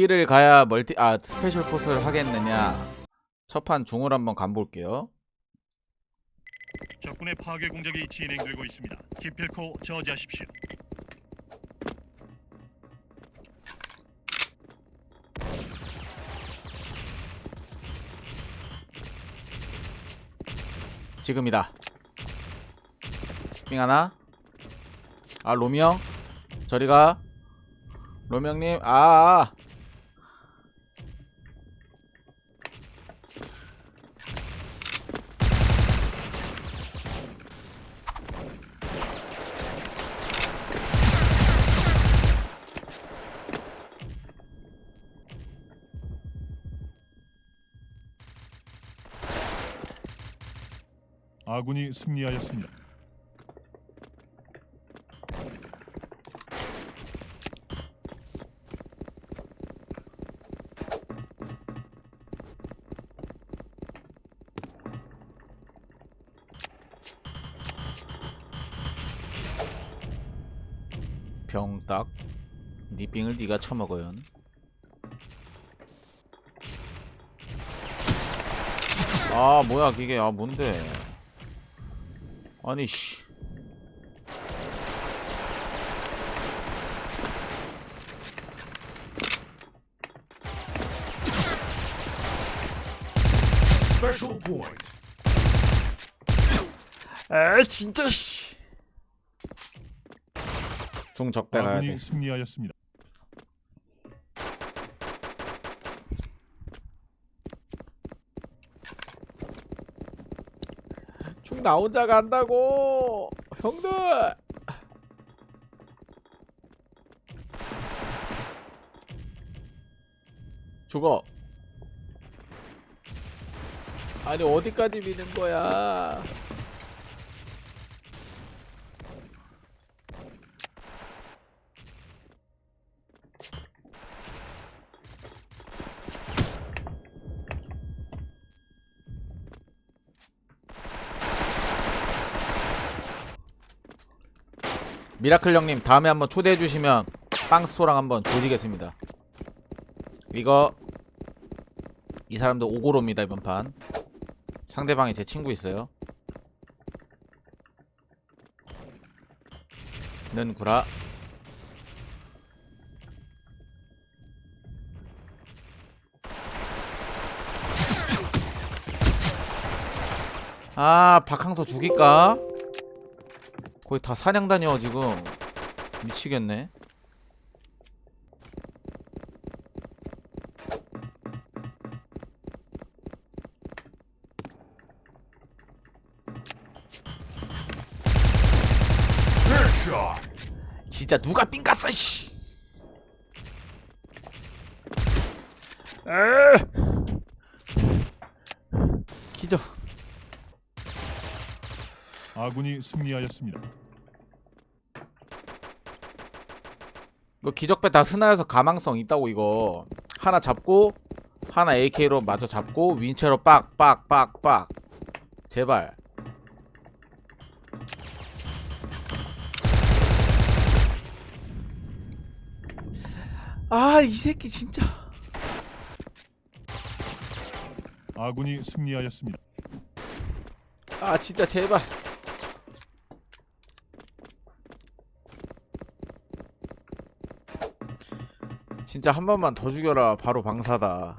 어디를 가야 멀티 아 스페셜 포스를 하겠느냐. 첫판 중을 한번 간볼게요. 적군의 파괴 공작이 진행되고 있습니다. 기필코 저지하십시오. 지금이다. 빙 하나. 아 로미형. 저리가. 로미형님. 아, 아 아군이 승리하였습니다. 병딱 니 빙을 니가 처먹어요. 아 뭐야 이게. 아 뭔데 아니 씨. 에 진짜 씨 중적 빼가야 아군이 승리하였습니다. 돼중 나 혼자 간다고! 형들! 죽어. 아니 어디까지 미는 거야 미라클 형님 다음에 한번 초대해 주시면 빵스토랑 한번 조지겠습니다. 이거 이 사람도 오고로입니다 이번 판. 상대방이 제 친구 있어요. 는 구라. 아 박항서 죽일까? 거의 다 사냥 다녀 지금 미치겠네. 진짜 누가 삥 깠어 씨. 기적 아군이 승리하였습니다. 이거 기적배 다 스나여서 가망성 있다고 이거. 하나 잡고 하나 AK로 마저 잡고 윈체로 빡빡빡빡. 제발. 아 이 새끼 진짜. 아군이 승리하였습니다. 아 진짜 제발 진짜 한 번만 더 죽여라. 바로 방사다.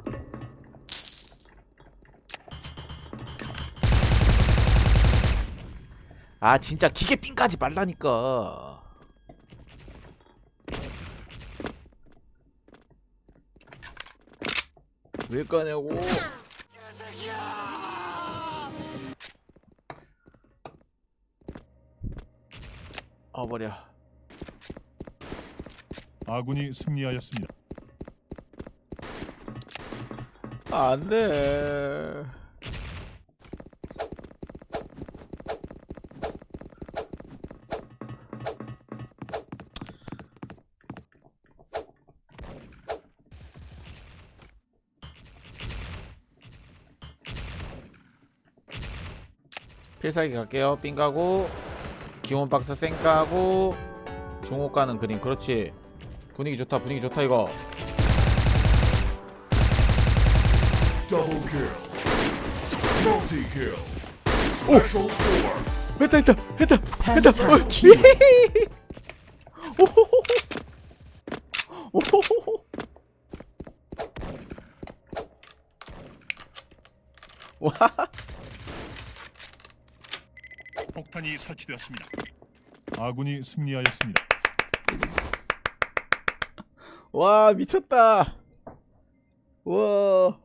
아 진짜 기계 삥까지 말라니까. 왜 까냐고? 아 버려 아군이 승리하였습니다. 안 돼. 필살기 갈게요. 삥 가고 기온 박스 쌩 까고 중호 가는 그림. 그렇지. 분위기 좋다 분위기 좋다 이거 Double kill. Multi kill. Special force. 했다 했다 했다 했다. 오호호호 오호호호 와 폭탄이 설치되었습니다. 아군이 승리하였습니다. 와 미쳤다 와